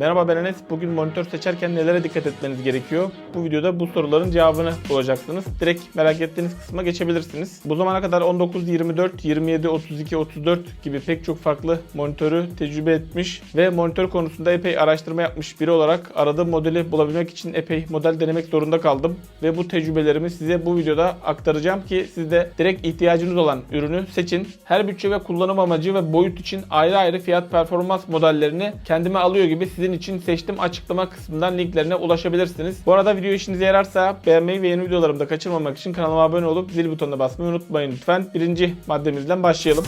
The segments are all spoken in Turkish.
Merhaba ben Enes. Bugün monitör seçerken nelere dikkat etmeniz gerekiyor? Bu videoda bu soruların cevabını bulacaksınız. Direkt merak ettiğiniz kısma geçebilirsiniz. Bu zamana kadar 19, 24, 27, 32, 34 gibi pek çok farklı monitörü tecrübe etmiş ve monitör konusunda epey araştırma yapmış biri olarak aradığım modeli bulabilmek için epey model denemek zorunda kaldım. Ve bu tecrübelerimi size bu videoda aktaracağım ki siz de direkt ihtiyacınız olan ürünü seçin. Her bütçe ve kullanım amacı ve boyut için ayrı ayrı fiyat performans modellerini kendime alıyor gibi sizin için seçtim açıklama kısmından linklerine ulaşabilirsiniz. Bu arada video işinize yararsa beğenmeyi ve yeni videolarımı da kaçırmamak için kanalıma abone olup zil butonuna basmayı unutmayın lütfen. Birinci maddemizden başlayalım.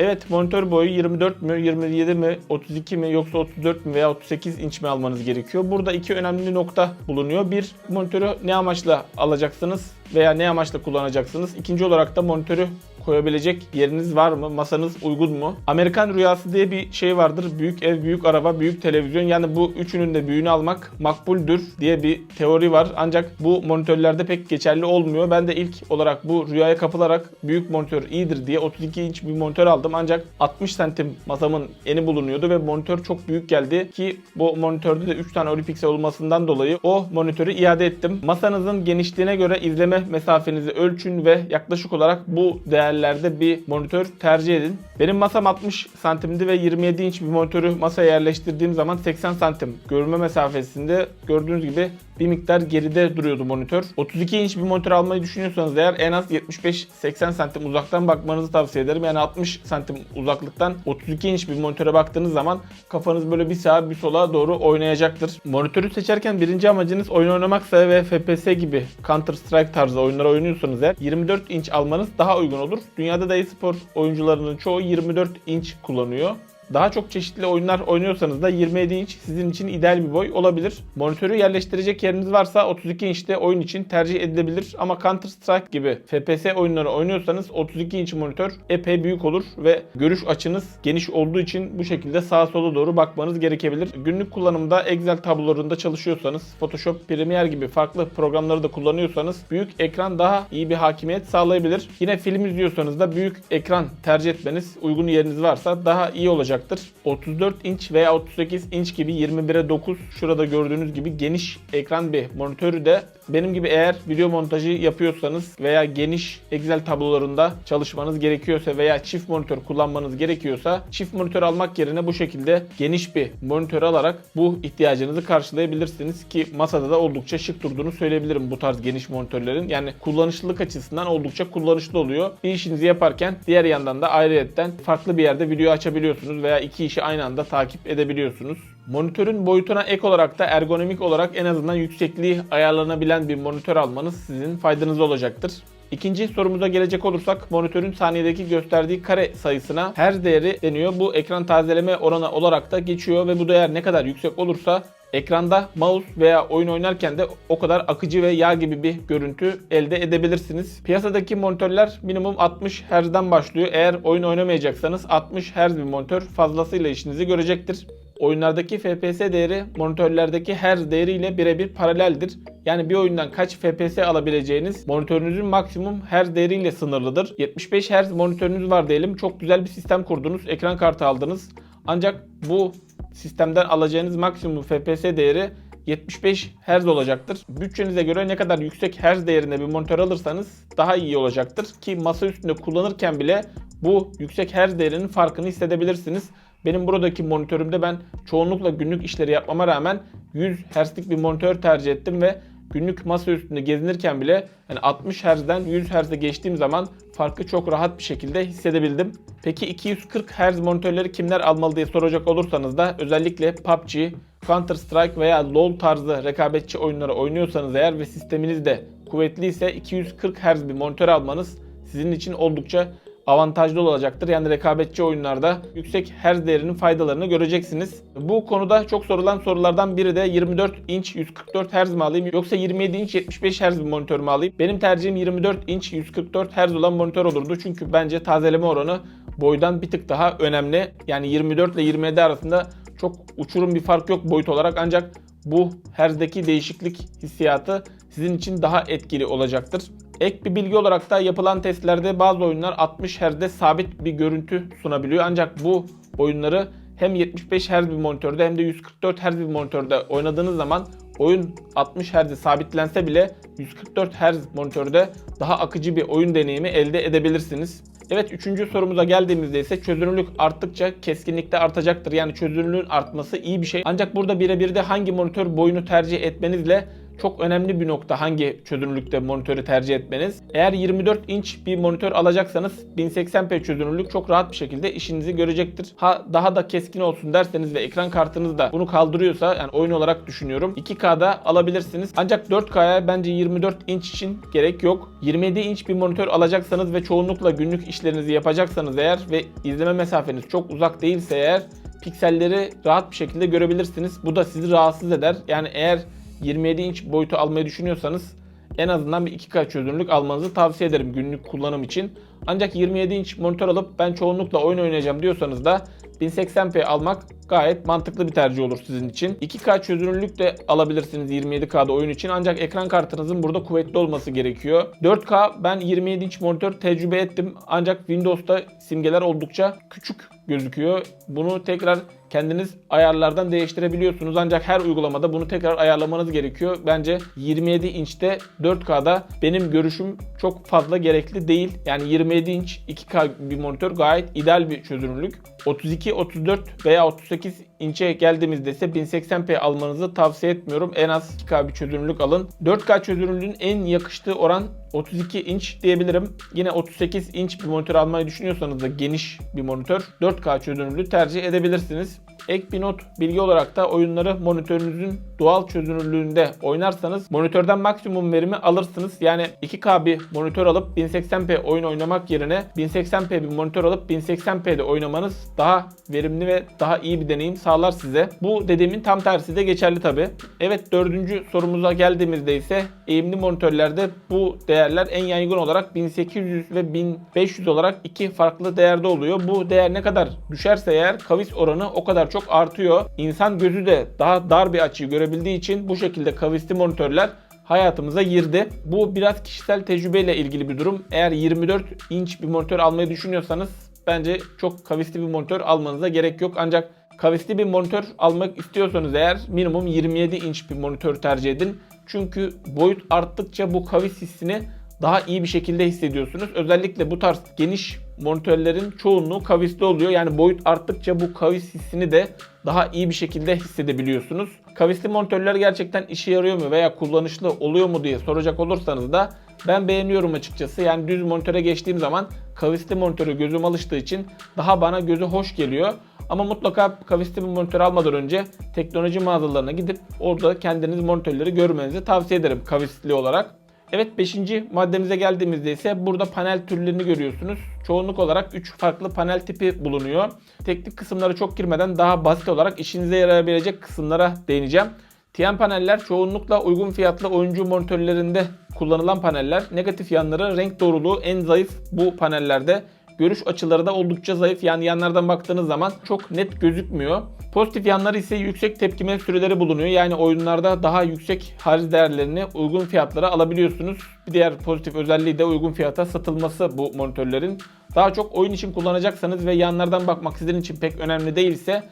Evet monitör boyu 24 mü, 27 mi, 32 mi yoksa 34 mü veya 38 inç mi almanız gerekiyor? Burada iki önemli nokta bulunuyor. Bir, monitörü ne amaçla alacaksınız veya ne amaçla kullanacaksınız? İkinci olarak da monitörü koyabilecek yeriniz var mı? Masanız uygun mu? Amerikan rüyası diye bir şey vardır. Büyük ev, büyük araba, büyük televizyon. Yani bu üçünün de büyüğünü almak makbuldür diye bir teori var. Ancak bu monitörlerde pek geçerli olmuyor. Ben de ilk olarak bu rüyaya kapılarak büyük monitör iyidir diye 32 inç bir monitör aldım. Ancak 60 santim masamın eni bulunuyordu ve monitör çok büyük geldi ki bu monitörde de 3 tane Olipixel olmasından dolayı o monitörü iade ettim. Masanızın genişliğine göre izleme mesafenizi ölçün ve yaklaşık olarak bu değerlerde bir monitör tercih edin. Benim masam 60 santimdi ve 27 inç bir monitörü masaya yerleştirdiğim zaman 80 santim görünme mesafesinde gördüğünüz gibi bir miktar geride duruyordu monitör. 32 inç bir monitör almayı düşünüyorsanız eğer en az 75-80 santim uzaktan bakmanızı tavsiye ederim. Yani 60 santim uzaklıktan 32 inç bir monitöre baktığınız zaman kafanız böyle bir sağa bir sola doğru oynayacaktır. Monitörü seçerken birinci amacınız oyun oynamaksa ve FPS gibi Counter Strike tarzı oyunlar oynuyorsanız eğer 24 inç almanız daha uygun olur. Dünyada da e-spor oyuncularının çoğu 24 inç kullanıyor. Daha çok çeşitli oyunlar oynuyorsanız da 27 inç sizin için ideal bir boy olabilir. Monitörü yerleştirecek yeriniz varsa 32 inçte oyun için tercih edilebilir ama Counter Strike gibi FPS oyunları oynuyorsanız 32 inç monitör epey büyük olur ve görüş açınız geniş olduğu için bu şekilde sağa sola doğru bakmanız gerekebilir. Günlük kullanımda Excel tablolarında çalışıyorsanız, Photoshop, Premiere gibi farklı programları da kullanıyorsanız büyük ekran daha iyi bir hakimiyet sağlayabilir. Yine film izliyorsanız da büyük ekran tercih etmeniz uygun yeriniz varsa daha iyi olacaktır. 34 inç veya 38 inç gibi 21'e 9 şurada gördüğünüz gibi geniş ekran bir monitörü de benim gibi eğer video montajı yapıyorsanız veya geniş Excel tablolarında çalışmanız gerekiyorsa veya çift monitör kullanmanız gerekiyorsa çift monitör almak yerine bu şekilde geniş bir monitör alarak bu ihtiyacınızı karşılayabilirsiniz ki masada da oldukça şık durduğunu söyleyebilirim bu tarz geniş monitörlerin. Yani kullanışlılık açısından oldukça kullanışlı oluyor. Bir işinizi yaparken diğer yandan da ayrıyetten farklı bir yerde video açabiliyorsunuz veya iki işi aynı anda takip edebiliyorsunuz. Monitörün boyutuna ek olarak da ergonomik olarak en azından yüksekliği ayarlanabilen bir monitör almanız sizin faydanıza olacaktır. İkinci sorumuza gelecek olursak monitörün saniyedeki gösterdiği kare sayısına her değeri deniyor. Bu ekran tazeleme oranı olarak da geçiyor ve bu değer ne kadar yüksek olursa ekranda mouse veya oyun oynarken de o kadar akıcı ve yağ gibi bir görüntü elde edebilirsiniz. Piyasadaki monitörler minimum 60 Hz'den başlıyor. Eğer oyun oynamayacaksanız 60 Hz bir monitör fazlasıyla işinizi görecektir. Oyunlardaki FPS değeri monitörlerdeki Hz değeriyle birebir paraleldir. Yani bir oyundan kaç FPS alabileceğiniz monitörünüzün maksimum Hz değeriyle sınırlıdır. 75 Hz monitörünüz var diyelim. Çok güzel bir sistem kurdunuz. Ekran kartı aldınız. Ancak bu sistemden alacağınız maksimum FPS değeri 75 Hz olacaktır. Bütçenize göre ne kadar yüksek Hz değerinde bir monitör alırsanız daha iyi olacaktır. Ki masa üstünde kullanırken bile bu yüksek Hz değerinin farkını hissedebilirsiniz. Benim buradaki monitörümde ben çoğunlukla günlük işleri yapmama rağmen 100 Hz'lik bir monitör tercih ettim ve günlük masa üstünde gezinirken bile yani 60 Hz'den 100 Hz'e geçtiğim zaman farkı çok rahat bir şekilde hissedebildim. Peki 240 Hz monitörleri kimler almalı diye soracak olursanız da özellikle PUBG, Counter Strike veya LoL tarzı rekabetçi oyunları oynuyorsanız eğer ve sisteminiz de kuvvetliyse 240 Hz bir monitör almanız sizin için oldukça avantajlı olacaktır. Yani rekabetçi oyunlarda yüksek Hz değerinin faydalarını göreceksiniz. Bu konuda çok sorulan sorulardan biri de 24 inç 144 Hz mi alayım yoksa 27 inç 75 Hz monitör mü alayım? Benim tercihim 24 inç 144 Hz olan monitör olurdu. Çünkü bence tazeleme oranı boydan bir tık daha önemli. Yani 24 ile 27 arasında çok uçurum bir fark yok boyut olarak ancak bu Hz'deki değişiklik hissiyatı sizin için daha etkili olacaktır. Ek bir bilgi olarak da yapılan testlerde bazı oyunlar 60 Hz'de sabit bir görüntü sunabiliyor. Ancak bu oyunları hem 75 Hz bir monitörde hem de 144 Hz bir monitörde oynadığınız zaman oyun 60 Hz'e sabitlense bile 144 Hz monitörde daha akıcı bir oyun deneyimi elde edebilirsiniz. Evet üçüncü sorumuza geldiğimizde ise çözünürlük arttıkça keskinlik de artacaktır. Yani çözünürlüğün artması iyi bir şey. Ancak burada birebir de hangi monitör boyunu tercih etmenizle çok önemli bir nokta hangi çözünürlükte monitörü tercih etmeniz. Eğer 24 inç bir monitör alacaksanız 1080p çözünürlük çok rahat bir şekilde işinizi görecektir. Ha daha da keskin olsun derseniz ve ekran kartınız da bunu kaldırıyorsa yani oyun olarak düşünüyorum 2K'da alabilirsiniz. Ancak 4K'ya bence 24 inç için gerek yok. 27 inç bir monitör alacaksanız ve çoğunlukla günlük işlerinizi yapacaksanız eğer ve izleme mesafeniz çok uzak değilse eğer pikselleri rahat bir şekilde görebilirsiniz. Bu da sizi rahatsız eder. Yani eğer 27 inç boyutu almayı düşünüyorsanız en azından bir 2K çözünürlük almanızı tavsiye ederim günlük kullanım için. Ancak 27 inç monitör alıp ben çoğunlukla oyun oynayacağım diyorsanız da 1080p almak gayet mantıklı bir tercih olur sizin için. 2K çözünürlük de alabilirsiniz 27K'da oyun için ancak ekran kartınızın burada kuvvetli olması gerekiyor. 4K ben 27 inç monitör tecrübe ettim ancak Windows'ta simgeler oldukça küçük gözüküyor. Bunu tekrar kendiniz ayarlardan değiştirebiliyorsunuz ancak her uygulamada bunu tekrar ayarlamanız gerekiyor. Bence 27 inçte 4K'da benim görüşüm çok fazla gerekli değil. Yani 27 inç 2K bir monitör gayet ideal bir çözünürlük. 32, 34 veya 38 8 inçe geldiğimizde ise 1080p almanızı tavsiye etmiyorum. En az 2K bir çözünürlük alın. 4K çözünürlüğün en yakıştığı oran 32 inç diyebilirim. Yine 38 inç bir monitör almayı düşünüyorsanız da geniş bir monitör 4K çözünürlüğü tercih edebilirsiniz. Ek bir not bilgi olarak da oyunları monitörünüzün doğal çözünürlüğünde oynarsanız monitörden maksimum verimi alırsınız. Yani 2K bir monitör alıp 1080p oyun oynamak yerine 1080p bir monitör alıp 1080p'de oynamanız daha verimli ve daha iyi bir deneyim sağlar size. Bu dediğimin tam tersi de geçerli tabi. Evet dördüncü sorumuza geldiğimizde ise eğimli monitörlerde bu değerler en yaygın olarak 1800 ve 1500 olarak iki farklı değerde oluyor. Bu değer ne kadar düşerse eğer kavis oranı o kadar çok artıyor. İnsan gözü de daha dar bir açıyı görebildiği için bu şekilde kavisli monitörler hayatımıza girdi. Bu biraz kişisel tecrübeyle ilgili bir durum. Eğer 24 inç bir monitör almayı düşünüyorsanız bence çok kavisli bir monitör almanıza gerek yok. Ancak kavisli bir monitör almak istiyorsanız eğer minimum 27 inç bir monitör tercih edin. Çünkü boyut arttıkça bu kavis hissini daha iyi bir şekilde hissediyorsunuz. Özellikle bu tarz geniş monitörlerin çoğunluğu kavisli oluyor. Yani boyut arttıkça bu kavis hissini de daha iyi bir şekilde hissedebiliyorsunuz. Kavisli monitörler gerçekten işe yarıyor mu veya kullanışlı oluyor mu diye soracak olursanız da ben beğeniyorum açıkçası. Yani düz monitöre geçtiğim zaman kavisli monitörü gözüm alıştığı için daha bana gözü hoş geliyor. Ama mutlaka kavisli bir monitör almadan önce teknoloji mağazalarına gidip orada kendiniz monitörleri görmenizi tavsiye ederim kavisli olarak. Evet 5. maddemize geldiğimizde ise burada panel türlerini görüyorsunuz. Çoğunluk olarak 3 farklı panel tipi bulunuyor. Teknik kısımlara çok girmeden daha basit olarak işinize yarayabilecek kısımlara değineceğim. TN paneller çoğunlukla uygun fiyatlı oyuncu monitörlerinde kullanılan paneller. Negatif yanları renk doğruluğu en zayıf bu panellerde. Görüş açıları da oldukça zayıf. Yani yanlardan baktığınız zaman çok net gözükmüyor. Pozitif yanları ise yüksek tepkime süreleri bulunuyor. Yani oyunlarda daha yüksek hariz değerlerini uygun fiyatlara alabiliyorsunuz. Bir diğer pozitif özelliği de uygun fiyata satılması bu monitörlerin. Daha çok oyun için kullanacaksanız ve yanlardan bakmak sizin için pek önemli değilse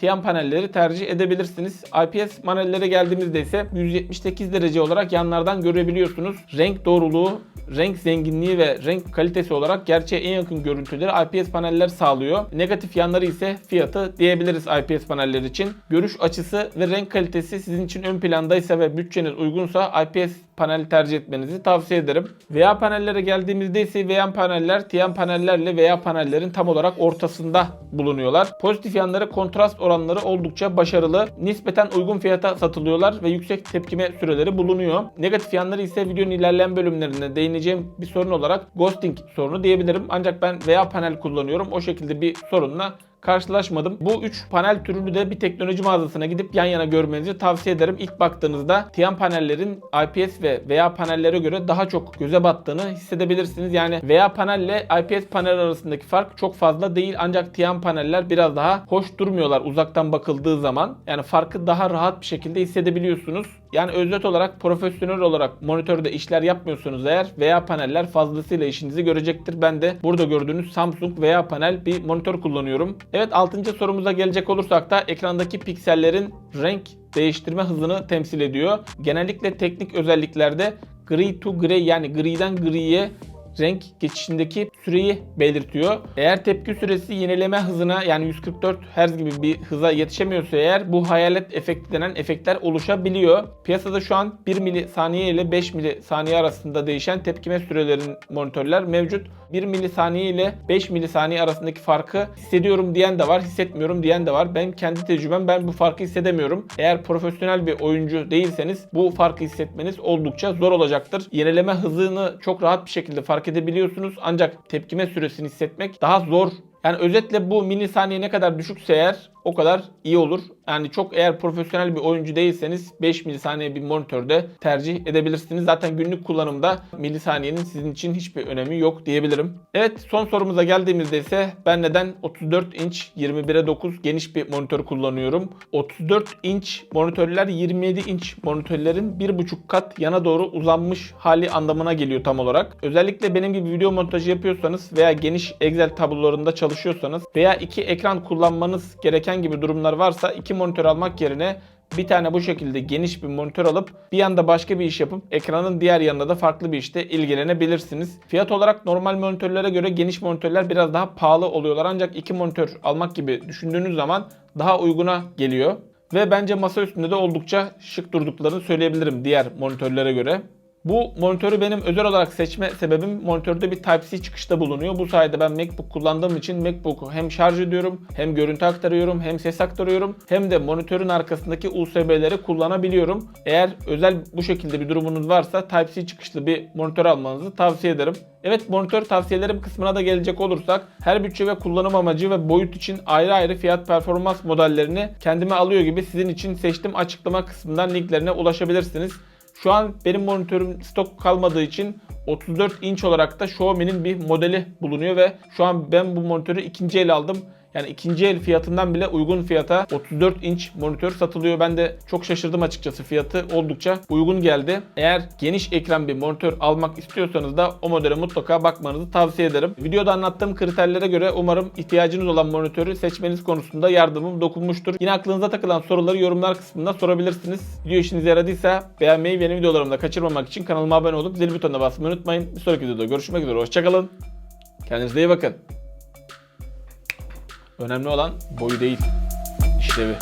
TN panelleri tercih edebilirsiniz. IPS panellere geldiğimizde ise 178 derece olarak yanlardan görebiliyorsunuz. Renk doğruluğu, renk zenginliği ve renk kalitesi olarak gerçeğe en yakın görüntüleri IPS paneller sağlıyor. Negatif yanları ise fiyatı diyebiliriz IPS paneller için. Görüş açısı ve renk kalitesi sizin için ön plandaysa ve bütçeniz uygunsa IPS panel tercih etmenizi tavsiye ederim. VA panellere geldiğimizde ise VA paneller TN panellerle VA panellerin tam olarak ortasında bulunuyorlar. Pozitif yanları kontrast oranları oldukça başarılı. Nispeten uygun fiyata satılıyorlar ve yüksek tepkime süreleri bulunuyor. Negatif yanları ise videonun ilerleyen bölümlerinde değineceğim bir sorun olarak ghosting sorunu diyebilirim. Ancak ben VA panel kullanıyorum. O şekilde bir sorunla karşılaşmadım. Bu 3 panel türünü de bir teknoloji mağazasına gidip yan yana görmenizi tavsiye ederim. İlk baktığınızda TN panellerin IPS ve VA panellere göre daha çok göze battığını hissedebilirsiniz. Yani VA panelle IPS panel arasındaki fark çok fazla değil ancak TN paneller biraz daha hoş durmuyorlar uzaktan bakıldığı zaman. Yani farkı daha rahat bir şekilde hissedebiliyorsunuz. Yani özet olarak profesyonel olarak monitörde işler yapmıyorsunuz eğer VA paneller fazlasıyla işinizi görecektir. Ben de burada gördüğünüz Samsung VA panel bir monitör kullanıyorum. Evet 6. sorumuza gelecek olursak da ekrandaki piksellerin renk değiştirme hızını temsil ediyor. Genellikle teknik özelliklerde gri to grey yani griden griye renk geçişindeki süreyi belirtiyor. Eğer tepki süresi yenileme hızına yani 144 Hz gibi bir hıza yetişemiyorsa eğer bu hayalet efekti denen efektler oluşabiliyor. Piyasada şu an 1 milisaniye ile 5 milisaniye arasında değişen tepkime sürelerin monitörler mevcut. 1 milisaniye ile 5 milisaniye arasındaki farkı hissediyorum diyen de var, hissetmiyorum diyen de var. Ben kendi tecrübem ben bu farkı hissedemiyorum. Eğer profesyonel bir oyuncu değilseniz bu farkı hissetmeniz oldukça zor olacaktır. Yenileme hızını çok rahat bir şekilde fark edebiliyorsunuz ancak tepkime süresini hissetmek daha zor. Yani özetle bu milisaniye ne kadar düşükse eğer o kadar iyi olur. Yani çok eğer profesyonel bir oyuncu değilseniz 5 milisaniye bir monitörde tercih edebilirsiniz. Zaten günlük kullanımda milisaniyenin sizin için hiçbir önemi yok diyebilirim. Evet son sorumuza geldiğimizde ise ben neden 34 inç 21'e 9 geniş bir monitör kullanıyorum. 34 inç monitörler 27 inç monitörlerin 1.5 kat yana doğru uzanmış hali anlamına geliyor tam olarak. Özellikle benim gibi video montajı yapıyorsanız veya geniş Excel tablolarında çalışıyorsanız veya iki ekran kullanmanız gereken gibi durumlar varsa iki monitör almak yerine bir tane bu şekilde geniş bir monitör alıp bir yanda başka bir iş yapıp ekranın diğer yanında da farklı bir işte ilgilenebilirsiniz. Fiyat olarak normal monitörlere göre geniş monitörler biraz daha pahalı oluyorlar ancak iki monitör almak gibi düşündüğünüz zaman daha uyguna geliyor. Ve bence masa üstünde de oldukça şık durduklarını söyleyebilirim diğer monitörlere göre. Bu monitörü benim özel olarak seçme sebebim monitörde bir Type-C çıkışta bulunuyor. Bu sayede ben MacBook kullandığım için MacBook'u hem şarj ediyorum, hem görüntü aktarıyorum, hem ses aktarıyorum, hem de monitörün arkasındaki USB'leri kullanabiliyorum. Eğer özel bu şekilde bir durumunuz varsa Type-C çıkışlı bir monitör almanızı tavsiye ederim. Evet monitör tavsiyelerim kısmına da gelecek olursak her bütçe ve kullanım amacı ve boyut için ayrı ayrı fiyat performans modellerini kendime alıyor gibi sizin için seçtim açıklama kısmından linklerine ulaşabilirsiniz. Şu an benim monitörüm stok kalmadığı için 34 inç olarak da Xiaomi'nin bir modeli bulunuyor ve şu an ben bu monitörü ikinci el aldım. Yani ikinci el fiyatından bile uygun fiyata 34 inç monitör satılıyor. Ben de çok şaşırdım açıkçası fiyatı oldukça uygun geldi. Eğer geniş ekran bir monitör almak istiyorsanız da o modele mutlaka bakmanızı tavsiye ederim. Videoda anlattığım kriterlere göre umarım ihtiyacınız olan monitörü seçmeniz konusunda yardımım dokunmuştur. Yine aklınıza takılan soruları yorumlar kısmında sorabilirsiniz. Video işinize yaradıysa beğenmeyi ve yeni videolarımı kaçırmamak için kanalıma abone olup zil butonuna basmayı unutmayın. Bir sonraki videoda görüşmek üzere. Hoşçakalın. Kendinize iyi bakın. Önemli olan boyu değil, işlevi.